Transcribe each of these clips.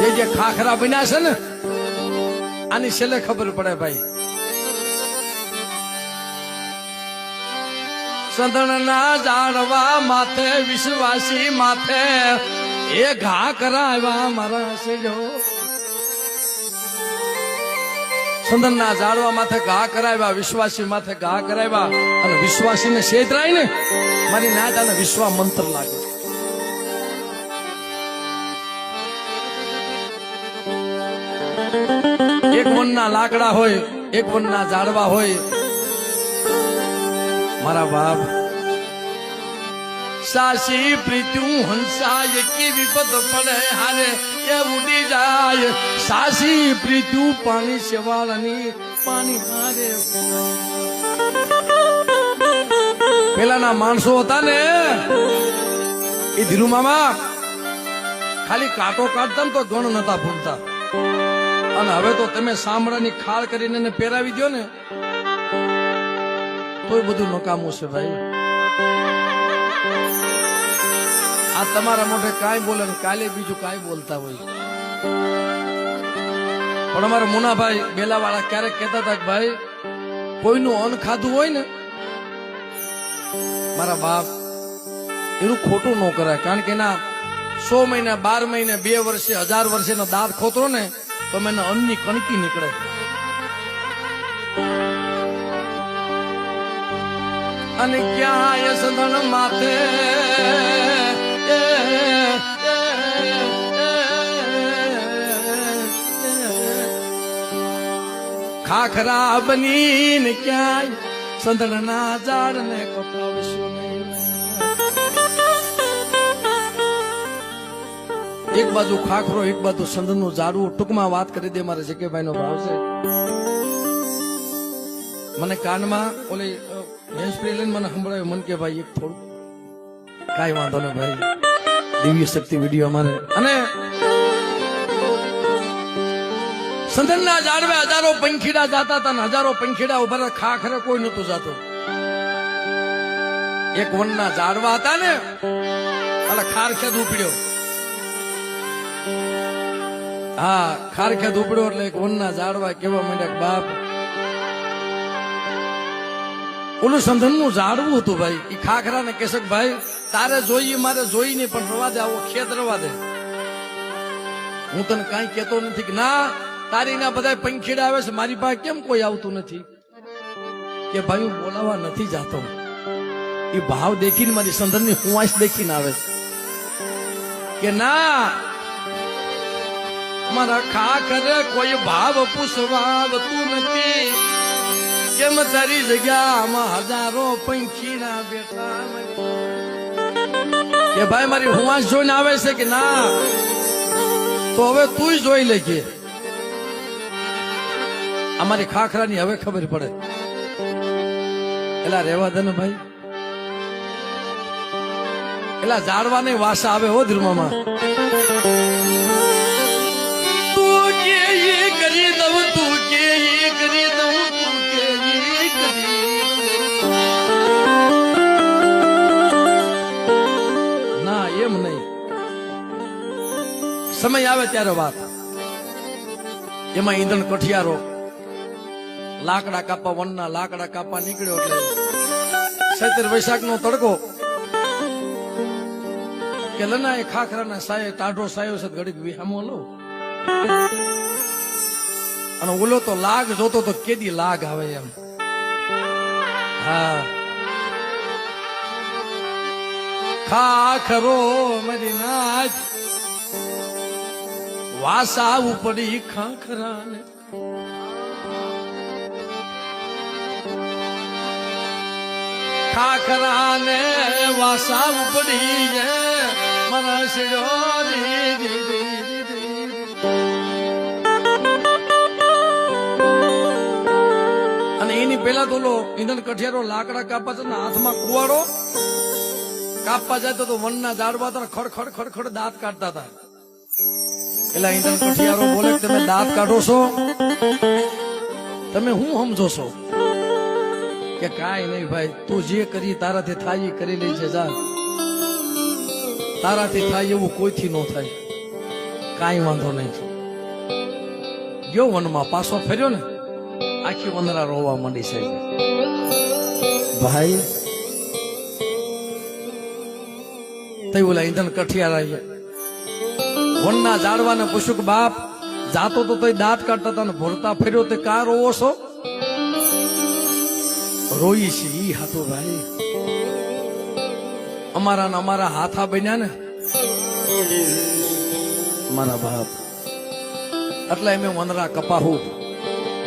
જે જે ખાખરા બન્યા છે ને, આની છેલ્લે ખબર પડે ભાઈ. સંદણના જાળવા માથે, વિશ્વાસી માથે, એ ઘા કરાવ્યા મારા સેજો સંદનના ઝાડવા માથે ઘા કરાવ્યા, વિશ્વાસી માથે ઘા કરાવ્યા, અને વિશ્વાસીને છેતરાય ને મારી નાત આને વિશ્વા મંત્ર લાગે એક વનના લાકડા હોય, એક વનના ઝાડવા હોય. મારા બાપ, સાસી પ્રીત્યું હંસાય કે વિપદ પડે હારે, એ ઉડી જાય. સાસી પ્રીત્યું પાણી સેવાળની પાણી હારે. પેલાના માણસો હતા ને એ ધીરુ મામા, ખાલી કાંટો કાઢતા ને તો ગણ નતા ભૂલતા. અને હવે તો તમે સાંભળાની ખાળ કરીને એને પહેરાવી દો ને, તોય બધું નકામું છે ભાઈ. આ તમારા મોઢે કાંઈ બોલે ને કાલે બીજું કાંઈ બોલતા હોય. પણ અમારા મુનાભાઈ બેલાવાળા ક્યારેક કહેતા હતા કે ભાઈ, કોઈનું અન્ન ખાધું હોય ને, મારા બાપ, એનું ખોટું ન કરાય. કારણ કે એના સો મહિના, બાર મહિને, બે વર્ષે, હજાર વર્ષે એનો દાંત ખોતરો ને તો મને અન્નની કણકી નીકળે. અને ક્યાં યસદન માથે? ખાખરા બનીને ક્યાંય સંધણના ઝાડ ને કપાવશું એક બાજુ ખાખરો, એક બાજુ સંદનનું ઝાડવું. ટૂંકમાં વાત કરી દે મારા જગ્યાભાઈ નો ભાવ છે. મને કાનમાં ઓલી હેન્ડ લઈને મને સંભળાયું મન કે, ભાઈ, એક થોડું કાંઈ વાંધો નહીં ભાઈ. દિવ્ય શક્તિ વીડિયો અમારે. અને સંદનના ઝાડવે હજારો પંખીડા જાતા હતા હજારો પંખીડા ઊભા ખાખરે કોઈ નતું જાતું. એક વનના ઝાડવા હતા ને એટલે ખારખેદ ઉપડ્યો. હા ખારખેદ ઉપડ્યો એટલે એક વનના ઝાડવા કેવા માંડ્યા બાપ, ઓલું સંધનનું ઝાડવું હતું ભાઈ. એ ખાખરા ને કેશક ભાઈ, તારે જોઈએ, મારે જોઈ નહીં, પણ રવા દે, આવો ખેત રવા દે. હું તને કાંઈ કેતો નથી કે ના, તારી ના બધા પંખીડા આવે છે, મારી પાસે કેમ કોઈ આવતું નથી? કે ભાઈ, હું બોલાવા નથી જાતો. એ ભાવ દેખીને મારી સંધનની હુવાશ દેખીને આવે કે ના મારા ખાખરે કોઈ ભાવ પૂછવા આવતું નથી. કેમ તારી જગ્યામાં હજારો પંખીના બેઠા કે ભાઈ, મારી હુવાસ જોઈને આવે છે કે ના? તો હવે તું જોઈ લેજે. અમારી ખાખરાની હવે ખબર પડે. એલા રેવા દે ને ભાઈ. એલા ઝાડવાની વાસા આવે હો ધ્રુમામાં. સમય આવે ત્યારે વાત એમાં ઈંધણ કઠિયારો લાકડા કાપવા વનના લાકડા કાપવા નીકળ્યો એટલે સૈતર વૈશાખ નો તડકો કે લના એ ખાખરાના સાયે ટાઢો સાયો છે ઘડીક વિહામો લઉં અને ઓલો તો લાગ જોતો તો કેદી લાગ આવે એમ. હા. ખાખરો મરી નાચ વાસા ઉપડી ખાખરાને ખાખરાને વાસા ઉપડી છે મારા પેલા તો ઓલો કઠિયારો લાકડા કાપા છે હાથમાં કુવાડો. કાપવા જાય તો વનના ઝાડવા હતા ખડ ખડ ખડ ખડ દાંત કાઢતા હતા. એટલે ઈંધણ કઠિયારો બોલે તમે દાંત કાઢો છો? તમે શું સમજો છો? કે કાંઈ નહીં ભાઈ, તું જે કરી તારાથી થાય એ કરી લેજે, જા. તારાથી થાય એવું કોઈથી ન થાય. કાંઈ વાંધો નહીં. ગયો વનમાં, પાછો ફર્યો ને? આખી વંદના રોવા માંડી છે. ભાઈ તઈ ઓલા ઈંધણ કઠિયાર વનના જાડવાને પૂછ્યું કે બાપ જાતો તો તઈ દાંત કાઢતા હતા ને ભરતા ફેર્યો તે કા રોવો છો? રોઈ છે ઈ હાથો ભાઈ. અમારા ને અમારા હાથા બન્યા ને. મારા બાપ. એટલે એમ વનરા કપાહું.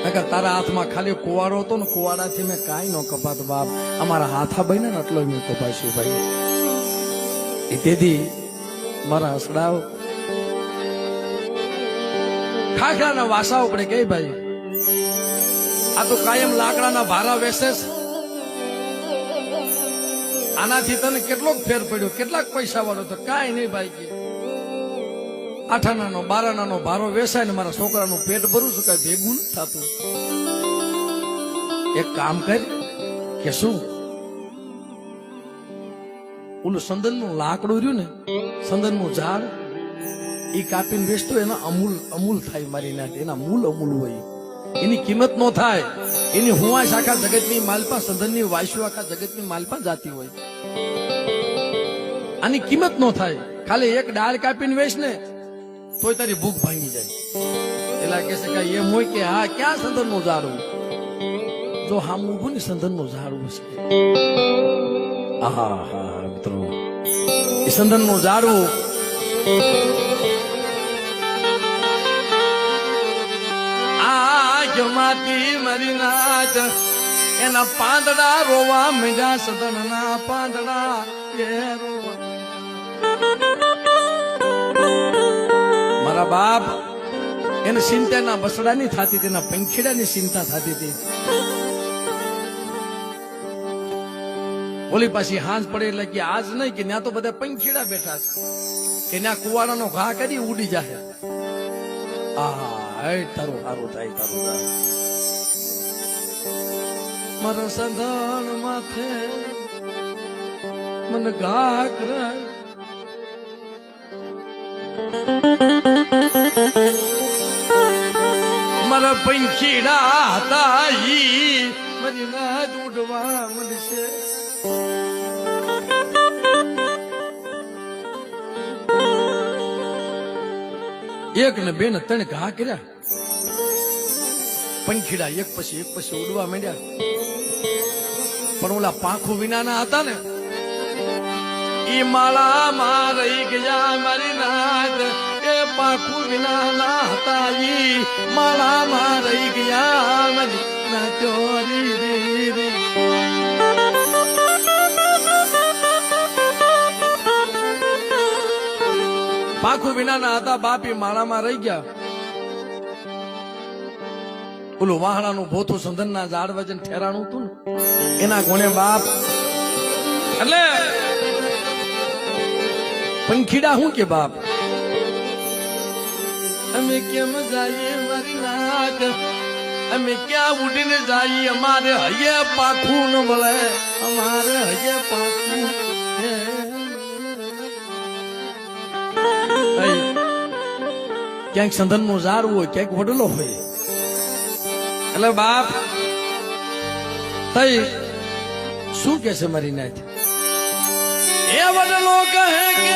નકર તારા હાથમાં ખાલી કુવાડો હતો ને કુવાડાથી મેં કાંઈ ન કપાત, બાપ. અમારા હાથા બન્યા ને એટલો મેં કપાઈશું ભાઈ. એ તેથી મારા હસડાવ ખાખરાના વાસા ઉપડે કે, ભાઈ? આ તો કાયમ લાકડાના ભારા વેસે આનાથી તને કેટલોક ફેર પડ્યો, કેટલાક પૈસા વાળો તો કાંઈ નહીં, ભાઈ, કે. આઠાનાનો, બારાનાનો ભારો વેસાય ને મારા છોકરાનું પેટ ભરું છું, કઈ ભેગું થતું. એક કામ કર, કે શું? ઓલું સંદનનું લાકડું રહ્યું ને, સંદનનું ઝાડ એ કાપીને વેચતો, એના અમૂલ અમૂલ થાય મારી નાખે, એના મૂલ અમૂલ હોય. એની કિંમત નો થાય. એની હુવાશ આખા જગતની માલપા, સંદનની વાયસુ આખા જગતની માલપા જાતી હોય. આની કિંમત નો થાય. ખાલી એક ડાળ કાપીને વેચ ને તોય તારી ભૂખ ભાંગી જાય. એલા કે છે કે એમ હોય કે હા, ક્યાં સંદનનું ઝાડવું જો હામ ઉભું ને સંદનનું ઝાડવું છે આહા, હા મિત્રો. એ સંદનનું ઝાડવું આંખમાંથી મરી નાચ. એના પાંદડા રોવા મીજા સદનના પાંદડા. મારા બાપ, એને ચિંતાના બસડાની થતી હતી એના પંખીડાની ચિંતા થતી હતી. ઓલી પાછી હાંજ પડે એટલે કે આજ નહીં કે ત્યાં તો બધા પંખીડા બેઠા છે. ત્યાં કુવાડાનો ઘા કરી ઉડી આહા હે તારું સારું થાય, તારું મારા સંધાન માથે મને ઘા કરાય. મારા પંખીડા હતા મારી નાદ ઉડવા મળશે એક ને બે ને ત્રણ ઘા કર્યા. પંખીડા એક પછી એક પછી ઉડવા માંડ્યા. પણ ઓલા પાંખો વિનાના હતા ને ઈ માળા માં રહી ગયા મારી નાથ એ પાંખું વિનાના હતા ઈ માળા માં રહી ગયા મારી નાથ રી રી. રી પાંખું વિનાના હતા બાપી માળામાં રહી ગયા. ઓલું વાહણાનું ભોથું સંધનના ઝાડ વજન ઠેરાણું હતું ને? એના ગુણે બાપ એટલે પંખીડા હું કે બાપ? અમે કેમ જઈએ મારી નાક અમે ક્યાં ઉડીને જઈએ? અમારે હૈયે પાખું ન મળે. અમારે હૈયે પાખું ક્યાંક સંધનનું ઝાડ હોય ક્યાંક વડલો હોય. એટલે બાપ તઈ શું કે છે મારી નાથ એ વડલો કહે કે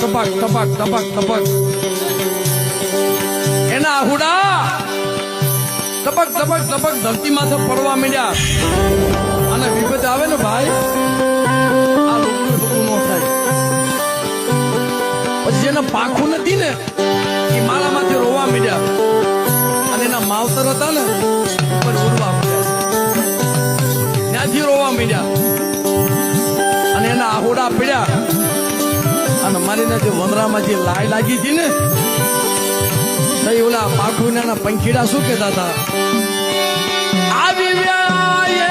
ટપક ટપક ટપક ટપક એના આહુડા. ટપક ટપક ટપક ધરતી માથે પડવા માંડ્યા. અને વિપત આવે ને ભાઈ? ને જે વનરામાં જે લાય લાગી હતી ને ઓલા પાખુના પંખીડા શું કેતા હતા? આવી વેળાએ